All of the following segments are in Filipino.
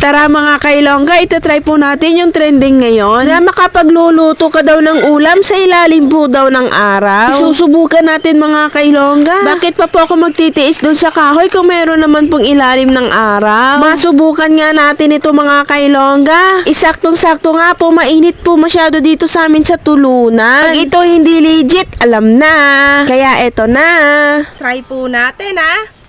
Tara mga kailongga, itatry po natin yung trending ngayon na makapagluluto ka daw ng ulam sa ilalim po daw ng araw. Susubukan natin mga kailongga. Bakit pa po ako magtitiis doon sa kahoy kung meron naman pong ilalim ng araw? Masubukan nga natin ito mga kailongga. Isaktong-sakto nga po, mainit po masyado dito sa amin sa tulunan. Pag ito hindi legit, alam na. Kaya eto na. Try po natin ah.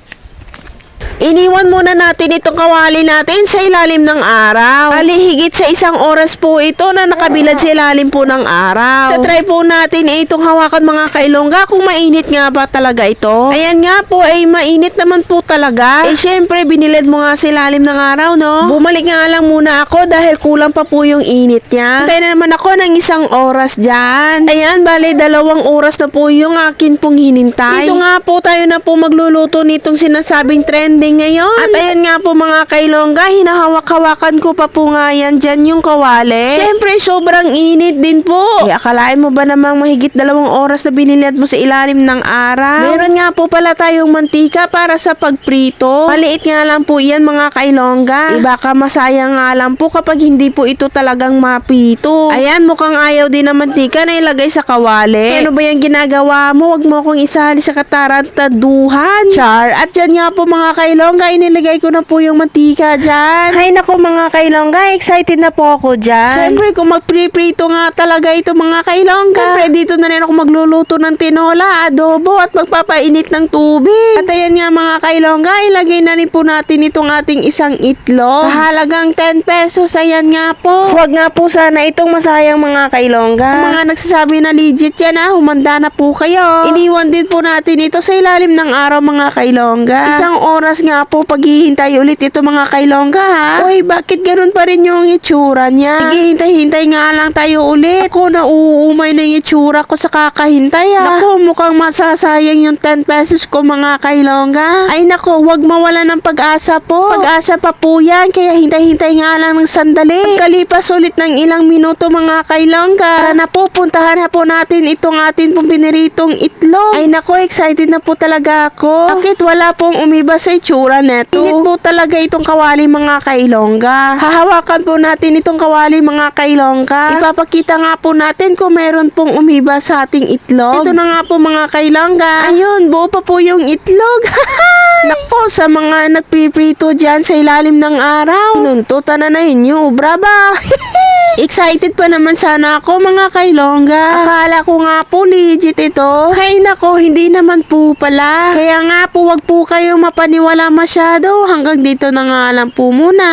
Iniwan muna natin itong kawali natin sa ilalim ng araw. Bali, higit sa isang oras po ito na nakabilad sa ilalim po ng araw. Tatry po natin eh, itong hawakan mga kailongga kung mainit nga ba talaga ito. Ayan nga po ay mainit naman po talaga. Eh syempre, binilad mo nga sa ilalim ng araw, no? Bumalik nga lang muna ako dahil kulang pa po yung init niya. Hintay na naman ako ng isang oras dyan. Ayan, bali, dalawang oras na po yung akin pong hinintay. Dito nga po tayo na po magluluto nitong sinasabing trending ngayon. At ayan nga po mga kailongga, hinahawak-hawakan ko pa po nga yan dyan yung kawali. Siyempre, sobrang init din po. Eh, akalain mo ba namang mahigit dalawang oras na biniliad mo sa ilalim ng araw? Meron nga po pala tayong mantika para sa pagprito. Maliit nga lang po yan mga kailongga. Eh, baka masayang nga lang po kapag hindi po ito talagang mapito. Ayan, mukhang ayaw din ng mantika na ilagay sa kawali. Ano ba yung ginagawa mo? Huwag mo akong isali sa katarantaduhan. Char. At dyan nga po mga kailongga, inilagay ko na po yung mantika dyan. Hay nako mga kailongga, excited na po ako dyan. Siyempre, kung magpriprito nga talaga ito mga kailongga. Siyempre, dito na rin ako magluluto ng tinola, adobo, at magpapainit ng tubig. At ayan nga mga kailongga, ilagay na rin po natin itong ating isang itlog. Kahalagang 10 pesos, ayan nga po. Huwag nga po sana itong masayang mga kailongga. Mga nagsasabi na legit yan ha, humanda na po kayo. Iniwan din po natin ito sa ilalim ng araw mga kailongga. Isang oras nga po paghihintay ulit ito mga kailongga ha. Uy, bakit ganun pa rin yung itsura niya? Hintay-hintay nga lang tayo ulit. Ako, nauumay na yung itsura ko sa kakahintay ha. Naku, mukhang masasayang yung 10 pesos ko mga kailongga. Ay nako, wag mawala ng pag-asa po. Pag-asa pa po yan, kaya hintay-hintay nga lang ng sandali. Pagkalipas ulit ng ilang minuto mga kailongga, para na po, puntahan na po natin itong atin pong itlog. Ay nako, excited na po talaga ako. Bakit wala pong umiba sa itsura neto? Init po talaga itong kawali mga kailongga. Hahawakan po natin itong kawali mga kailongga. Ipapakita nga po natin kung meron pong umiba sa ating itlog. Ito na nga po mga kailongga. Ayun, buo pa po yung itlog. Nako, sa mga nagpiprito dyan sa ilalim ng araw. Inuntutan na na inyo, braba. Excited pa naman sana ako mga kailongga. Akala ko nga po legit ito. Hay nako, hindi naman po pala. Kaya nga po wag po kayong mapaniwala masyado. Hanggang dito na nga lang po muna.